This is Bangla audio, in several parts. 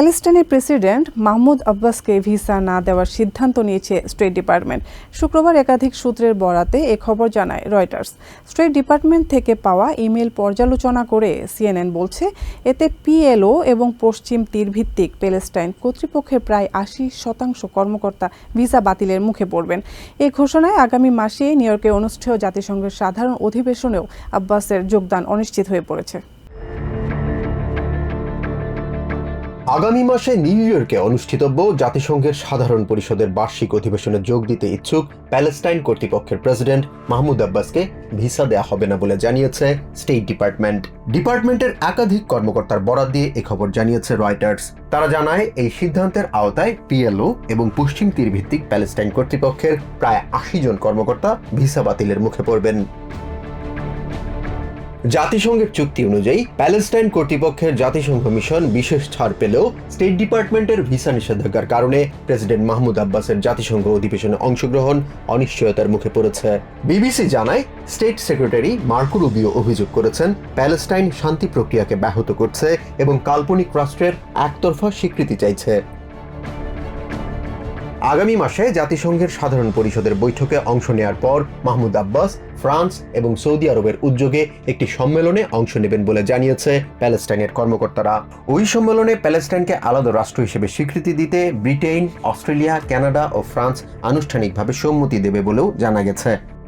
প্যালেস্টাইনের প্রেসিডেন্ট মাহমুদ আব্বাসকে ভিসা না দেওয়ার সিদ্ধান্ত নিয়েছে স্টেট ডিপার্টমেন্ট। শুক্রবার একাধিক সূত্রের বরাতে এ খবর জানায় রয়টার্স। স্টেট ডিপার্টমেন্ট থেকে পাওয়া ইমেল পর্যালোচনা করে সিএনএন বলছে, এতে পিএলও এবং পশ্চিম তীরভিত্তিক প্যালেস্টাইন কর্তৃপক্ষের প্রায় আশি শতাংশ কর্মকর্তা ভিসা বাতিলের মুখে পড়বেন। এ ঘোষণায় আগামী মাসে নিউ ইয়র্কে অনুষ্ঠেয় জাতিসংঘের সাধারণ অধিবেশনেও আব্বাসের যোগদান অনিশ্চিত হয়ে পড়েছে। আগামী মাসে নিউ ইয়র্কে অনুষ্ঠিতব্য জাতিসংঘের সাধারণ পরিষদের বার্ষিক অধিবেশনে যোগ দিতে ইচ্ছুক প্যালেস্টাইন কর্তৃপক্ষের প্রেসিডেন্ট মাহমুদ আব্বাসকে ভিসা দেয়া হবে না বলে জানিয়েছে স্টেট ডিপার্টমেন্ট। ডিপার্টমেন্টের একাধিক কর্মকর্তার বরাদ দিয়ে এ খবর জানিয়েছে রয়টার্স। তারা জানায়, এই সিদ্ধান্তের আওতায় পিএলও এবং পশ্চিম তীর ভিত্তিক প্যালেস্টাইন কর্তৃপক্ষের প্রায় আশি জন কর্মকর্তা ভিসা বাতিলের মুখে পড়বেন। জাতিসংঘের চুক্তি অনুযায়ী প্যালেস্টাইন কর্তৃপক্ষের জাতিসংঘ মিশন বিশেষ ছাড় পেলেও স্টেট ডিপার্টমেন্টের ভিসা নিষেধাজ্ঞার কারণে প্রেসিডেন্ট মাহমুদ আব্বাসের জাতিসংঘ অধিবেশনে অংশগ্রহণ অনিশ্চয়তার মুখে পড়েছে। বিবিসি জানায়, স্টেট সেক্রেটারি মার্কো রুবিও অভিযোগ করেছেন, প্যালেস্টাইন শান্তি প্রক্রিয়াকে ব্যাহত করছে এবং কাল্পনিক রাষ্ট্রের একতরফা স্বীকৃতি চাইছে। আগামী মাসে জাতিসংঘের সাধারণ পরিষদের বৈঠকে অংশ নেয়ার পর মাহমুদ আব্বাস, ফ্রান্স এবং সৌদি আরবের উদ্যোগে একটি সম্মেলনে অংশ নেবেন বলে জানিয়েছে প্যালেস্টাইনের কর্মকর্তারা। ওই সম্মেলনে প্যালেস্টাইনকে আলাদা রাষ্ট্র হিসেবে স্বীকৃতি দিতে ব্রিটেন অস্ট্রেলিয়া, কানাডা ও ফ্রান্স আনুষ্ঠানিকভাবে সম্মতি দেবে বলেও জানা গেছে।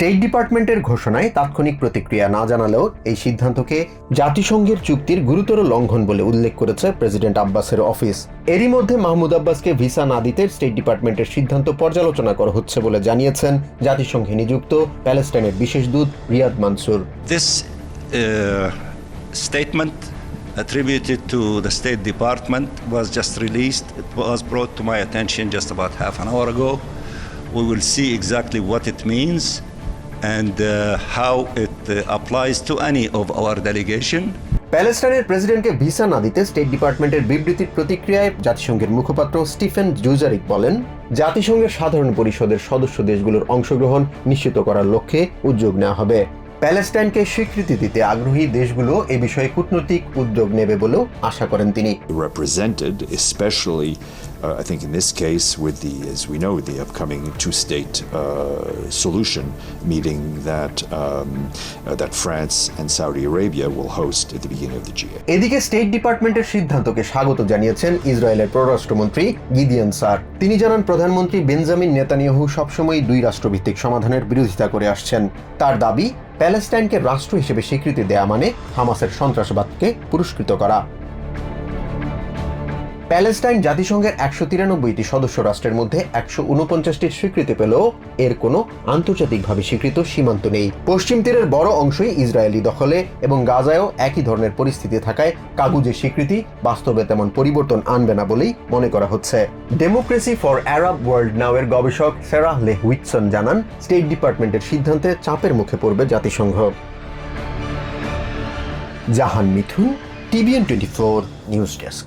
স্টেট ডিপার্টমেন্টের ঘোষণায় তাৎক্ষণিক প্রতিক্রিয়া না জানালেও এই সিদ্ধান্তকে জাতিসংঘের চুক্তির গুরুতর লঙ্ঘন বলে উল্লেখ করেছে প্রেসিডেন্ট আব্বাসের অফিস এরই মধ্যে মাহমুদ আব্বাসকে ভিসা না দিতে স্টেট ডিপার্টমেন্টের সিদ্ধান্ত পর্যালোচনা করা হচ্ছে বলে জানিয়েছেন জাতিসংঘে নিযুক্ত প্যালেস্টাইনের বিশেষ দূত Riyad Mansur This uh, statement attributed to the State Department was just released. It was brought to my attention just about half an hour ago. We will see exactly what it means and uh, how it uh, applies to any of our delegation. প্যালেস্টাইনের প্রেসিডেন্টকে ভিসা না দিতে স্টেট ডিপার্টমেন্টের বিবৃতির প্রতিক্রিয়ায় জাতিসংঘের মুখপাত্র স্টিফেন জুজারিক বলেন জাতিসংঘের সাধারণ পরিষদের সদস্য দেশগুলোর অংশগ্রহণ নিশ্চিত করার লক্ষ্যে উদ্যোগ নেওয়া হবে প্যালেস্টাইনকে স্বীকৃতি দিতে আগ্রহী দেশগুলো এ বিষয়ে কূটনৈতিক উদ্যোগ নেবে বলেও আশা করেন তিনি। Represented, especially, uh, I think in this case, with the, as we know, the upcoming two-state uh, solution meeting that um, uh, that France and Saudi Arabia will host at the beginning of the GA. এদিকে স্টেট ডিপার্টমেন্টের সিদ্ধান্তকে স্বাগত জানিয়েছেন ইসরায়েলের পররাষ্ট্রমন্ত্রী গিদিয়ন সার। তিনি জানান প্রধানমন্ত্রী বেঞ্জামিন নেতানিয়াহু সবসময় দুই রাষ্ট্রভিত্তিক সমাধানের বিরোধিতা করে আসছেন। তার দাবি প্যালেস্টাইনকে রাষ্ট্র হিসেবে স্বীকৃতি দেয়া মানে হামাসের সন্ত্রাসবাদকে পুরস্কৃত করা। প্যালেস্টাইন জাতিসংঘের একশো তিরানব্বইটি সদস্য রাষ্ট্রের মধ্যে একশো উনপঞ্চাশটির স্বীকৃতি পেলেও এর কোনো আন্তর্জাতিকভাবে স্বীকৃত সীমান্ত নেই। পশ্চিম তীরের বড় অংশই ইসরায়েলি দখলে এবং গাজায়ও একই ধরনের পরিস্থিতি থাকায় কাগুজের স্বীকৃতি, বাস্তবে তেমন পরিবর্তন আনবে না বলেই মনে করা হচ্ছে। Democracy for Arab World Now এর গবেষক সেরাহ লে হুইটসন জানান স্টেট ডিপার্টমেন্টের সিদ্ধান্তে চাপের মুখে পড়বে জাতিসংঘ। Jahan Mithun TVN twenty four news desk